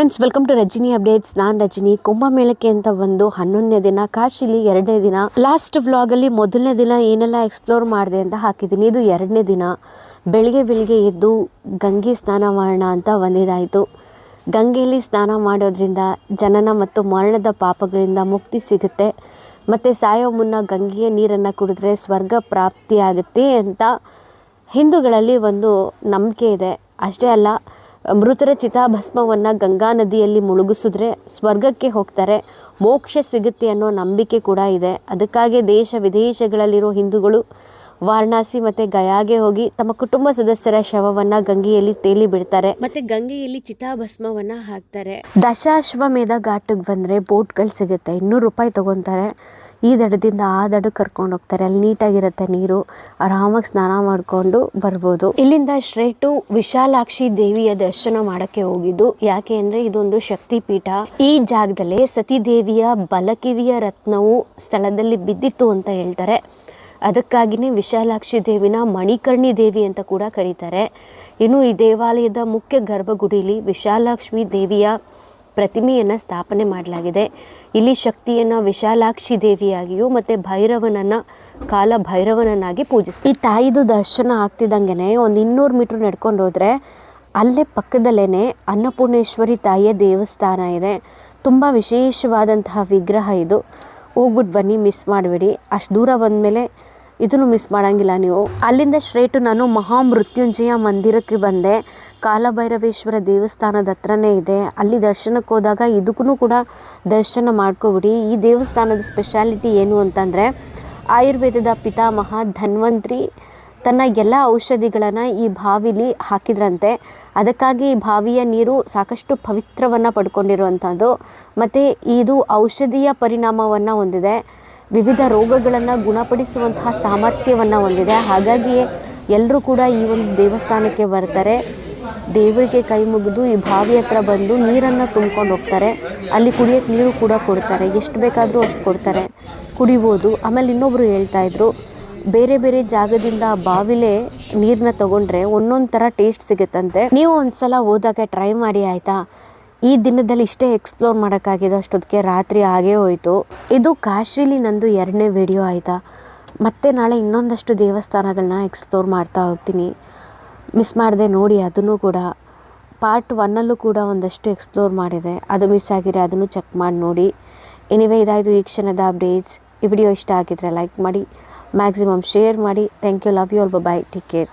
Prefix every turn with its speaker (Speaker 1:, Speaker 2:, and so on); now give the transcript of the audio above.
Speaker 1: Friends welcome to Rajini updates ನಾನು ರಜನಿ. ಕುಂಭಮೇಳಕ್ಕೆ ಅಂತ ಒಂದು ಹನ್ನೊಂದನೇ ದಿನ, ಕಾಶಿಲಿ ಎರಡನೇ ದಿನ ಲಾಸ್ಟ್ ವ್ಲಾಗಲ್ಲಿ ಮೊದಲನೇ ದಿನ ಏನೆಲ್ಲ ಎಕ್ಸ್ಪ್ಲೋರ್ ಮಾಡಿದೆ ಅಂತ ಹಾಕಿದ್ದೀನಿ. ಇದು ಎರಡನೇ ದಿನ. ಬೆಳಿಗ್ಗೆ ಬೆಳಿಗ್ಗೆ ಎದ್ದು ಗಂಗೆ ಸ್ನಾನ ಮಾಡೋಣ ಅಂತ ಒಂದಿದಾಯಿತು ಗಂಗೆಯಲ್ಲಿ ಸ್ನಾನ ಮಾಡೋದ್ರಿಂದ ಜನನ ಮತ್ತು ಮರಣದ ಪಾಪಗಳಿಂದ ಮುಕ್ತಿ ಸಿಗುತ್ತೆ. ಮತ್ತು ಸಾಯೋ ಮುನ್ನ ಗಂಗೆಯ ನೀರನ್ನು ಕುಡಿದ್ರೆ ಸ್ವರ್ಗ ಪ್ರಾಪ್ತಿಯಾಗುತ್ತೆ ಅಂತ ಹಿಂದೂಗಳಲ್ಲಿ ಒಂದು ನಂಬಿಕೆ ಇದೆ. ಅಷ್ಟೇ ಅಲ್ಲ ಮೃತರ ಚಿತಾಭಸ್ಮವನ್ನು ಗಂಗಾ ನದಿಯಲ್ಲಿ ಮುಳುಗಿಸಿದ್ರೆ ಸ್ವರ್ಗಕ್ಕೆ ಹೋಗ್ತಾರೆ. ಮೋಕ್ಷ ಸಿಗುತ್ತೆ ಅನ್ನೋ ನಂಬಿಕೆ ಕೂಡ ಇದೆ. ಅದಕ್ಕಾಗಿ ದೇಶ ವಿದೇಶಗಳಲ್ಲಿರೋ ಹಿಂದೂಗಳು ವಾರಣಾಸಿ ಮತ್ತು ಗಯಾಗೆ ಹೋಗಿ ತಮ್ಮ ಕುಟುಂಬ ಸದಸ್ಯರ ಶವವನ್ನು ಗಂಗೆಯಲ್ಲಿ ತೇಲಿ ಬಿಡ್ತಾರೆ. ಮತ್ತೆ ಗಂಗೆಯಲ್ಲಿ ಚಿತಾಭಸ್ಮವನ್ನು ಹಾಕ್ತಾರೆ. ದಶಾಶ್ವಮೇಧ ಘಾಟಕ್ಕೆ ಬಂದರೆ ಬೋಟ್ಗಳು ಸಿಗುತ್ತೆ. ಇನ್ನೂರು ರೂಪಾಯಿ ತಗೊತಾರೆ. ಈ ದಡದಿಂದ ಆ ದಡಕ್ಕೆ ಕರ್ಕೊಂಡು ಹೋಗ್ತಾರೆ. ಅಲ್ಲಿ ನೀಟಾಗಿರುತ್ತೆ ನೀರು. ಆರಾಮಾಗಿ ಸ್ನಾನ ಮಾಡಿಕೊಂಡು ಬರ್ಬೋದು. ಇಲ್ಲಿಂದ ಸ್ಟ್ರೇಟು ವಿಶಾಲಾಕ್ಷಿ ದೇವಿಯ ದರ್ಶನ ಮಾಡೋಕ್ಕೆ ಹೋಗಿದ್ದು. ಯಾಕೆ ಅಂದರೆ ಇದೊಂದು ಶಕ್ತಿ ಪೀಠ ಈ ಜಾಗದಲ್ಲೇ ಸತಿದೇವಿಯ ಬಲಕಿವಿಯ ರತ್ನವು ಸ್ಥಳದಲ್ಲಿ ಬಿದ್ದಿತ್ತು ಅಂತ ಹೇಳ್ತಾರೆ. ಅದಕ್ಕಾಗಿಯೇ ವಿಶಾಲಾಕ್ಷಿ ದೇವಿನ ಮಣಿಕರ್ಣಿ ದೇವಿ ಅಂತ ಕೂಡ ಕರೀತಾರೆ. ಇನ್ನು ಈ ದೇವಾಲಯದ ಮುಖ್ಯ ಗರ್ಭಗುಡಿಲಿ ವಿಶಾಲಾಕ್ಷ್ಮಿ ದೇವಿಯ ಪ್ರತಿಮೆಯನ್ನು ಸ್ಥಾಪನೆ ಮಾಡಲಾಗಿದೆ. ಇಲ್ಲಿ ಶಕ್ತಿಯನ್ನು ವಿಶಾಲಾಕ್ಷಿ ದೇವಿಯಾಗಿಯೂ ಮತ್ತು ಭೈರವನನ್ನು ಕಾಲ ಭೈರವನನ್ನಾಗಿ ಪೂಜಿಸ್ತೀವಿ ಈ ತಾಯಿದು ದರ್ಶನ ಆಗ್ತಿದ್ದಂಗೆ ಒಂದು ಇನ್ನೂರು ಮೀಟ್ರ್ ನಡ್ಕೊಂಡು ಹೋದರೆ ಅಲ್ಲೇ ಪಕ್ಕದಲ್ಲೇ ಅನ್ನಪೂರ್ಣೇಶ್ವರಿ ತಾಯಿಯ ದೇವಸ್ಥಾನ ಇದೆ. ತುಂಬ ವಿಶೇಷವಾದಂತಹ ವಿಗ್ರಹ ಇದು. ಹೋಗ್ಬಿಟ್ಟು ಬನ್ನಿ ಮಿಸ್ ಮಾಡಬೇಡಿ. ಅಷ್ಟು ದೂರ ಬಂದಮೇಲೆ ಇದನ್ನು ಮಿಸ್ ಮಾಡೋಂಗಿಲ್ಲ ನೀವು. ಅಲ್ಲಿಂದ ಸ್ಟ್ರೇಟು ನಾನು ಮಹಾಮೃತ್ಯುಂಜಯ ಮಂದಿರಕ್ಕೆ ಬಂದೆ. ಕಾಲಭೈರವೇಶ್ವರ ದೇವಸ್ಥಾನದ ಹತ್ರನೇ ಇದೆ. ಅಲ್ಲಿ ದರ್ಶನಕ್ಕೆ ಹೋದಾಗ ಇದಕ್ಕೂ ಕೂಡ ದರ್ಶನ ಮಾಡ್ಕೋಬಿಡಿ. ಈ ದೇವಸ್ಥಾನದ ಸ್ಪೆಷಾಲಿಟಿ ಏನು ಅಂತಂದರೆ ಆಯುರ್ವೇದದ ಪಿತಾಮಹ ಧನ್ವಂತ್ರಿ ತನ್ನ ಎಲ್ಲ ಔಷಧಿಗಳನ್ನು ಈ ಬಾವಿಲಿ ಹಾಕಿದ್ರಂತೆ. ಅದಕ್ಕಾಗಿ ಈ ಬಾವಿಯ ನೀರು ಸಾಕಷ್ಟು ಪವಿತ್ರವನ್ನು ಪಡ್ಕೊಂಡಿರುವಂಥದ್ದು ಮತ್ತು ಇದು ಔಷಧೀಯ ಪರಿಣಾಮವನ್ನು ಹೊಂದಿದೆ. ವಿವಿಧ ರೋಗಗಳನ್ನು ಗುಣಪಡಿಸುವಂತಹ ಸಾಮರ್ಥ್ಯವನ್ನು ಹೊಂದಿದೆ. ಹಾಗಾಗಿಯೇ ಎಲ್ಲರೂ ಕೂಡ ಈ ಒಂದು ದೇವಸ್ಥಾನಕ್ಕೆ ಬರ್ತಾರೆ. ದೇವರಿಗೆ ಕೈ ಮುಗಿದು ಈ ಬಾವಿ ಹತ್ರ ಬಂದು ನೀರನ್ನು ತುಂಬ್ಕೊಂಡು ಹೋಗ್ತಾರೆ. ಅಲ್ಲಿ ಕುಡಿಯೋಕ್ಕೆ ನೀರು ಕೂಡ ಕೊಡ್ತಾರೆ. ಎಷ್ಟು ಬೇಕಾದರೂ ಅಷ್ಟು ಕೊಡ್ತಾರೆ. ಕುಡಿಬೋದು. ಆಮೇಲೆ ಇನ್ನೊಬ್ಬರು ಹೇಳ್ತಾ ಇದ್ರು, ಬೇರೆ ಬೇರೆ ಜಾಗದಿಂದ ಬಾವಿಲೆ ನೀರನ್ನ ತಗೊಂಡ್ರೆ ಒಂದೊಂದು ಥರ ಟೇಸ್ಟ್ ಸಿಗುತ್ತಂತೆ. ನೀವು ಒಂದ್ಸಲ ಹೋದಾಗ ಟ್ರೈ ಮಾಡಿ ಆಯಿತಾ? ಈ ದಿನದಲ್ಲಿ ಇಷ್ಟೇ ಎಕ್ಸ್ಪ್ಲೋರ್ ಮಾಡೋಕ್ಕಾಗಿದೆ ಅಷ್ಟೊತ್ತಿಗೆ ರಾತ್ರಿ ಆಗೇ ಹೋಯಿತು. ಇದು ಕಾಶೀಲಿ ನಂದು ಎರಡನೇ ವಿಡಿಯೋ ಆಯಿತಾ? ಮತ್ತೆ ನಾಳೆ ಇನ್ನೊಂದಷ್ಟು ದೇವಸ್ಥಾನಗಳನ್ನ ಎಕ್ಸ್ಪ್ಲೋರ್ ಮಾಡ್ತಾ ಹೋಗ್ತೀನಿ. ಮಿಸ್ ಮಾಡಿದೆ ನೋಡಿ, ಅದನ್ನು ಕೂಡ. ಪಾರ್ಟ್ ಒನ್ನಲ್ಲೂ ಕೂಡ ಒಂದಷ್ಟು ಎಕ್ಸ್ಪ್ಲೋರ್ ಮಾಡಿದೆ. ಅದು ಮಿಸ್ ಆಗಿರೋ ಅದನ್ನು ಚೆಕ್ ಮಾಡಿ ನೋಡಿ. ಎನಿವೆ ಇದಾಯಿತು ಈ ಕ್ಷಣದ ಅಪ್ಡೇಟ್ಸ್ ಈ ವಿಡಿಯೋ ಇಷ್ಟ ಆಗಿದ್ರೆ ಲೈಕ್ ಮಾಡಿ. ಮ್ಯಾಕ್ಸಿಮಮ್ ಶೇರ್ ಮಾಡಿ. Thank you love you all bye take care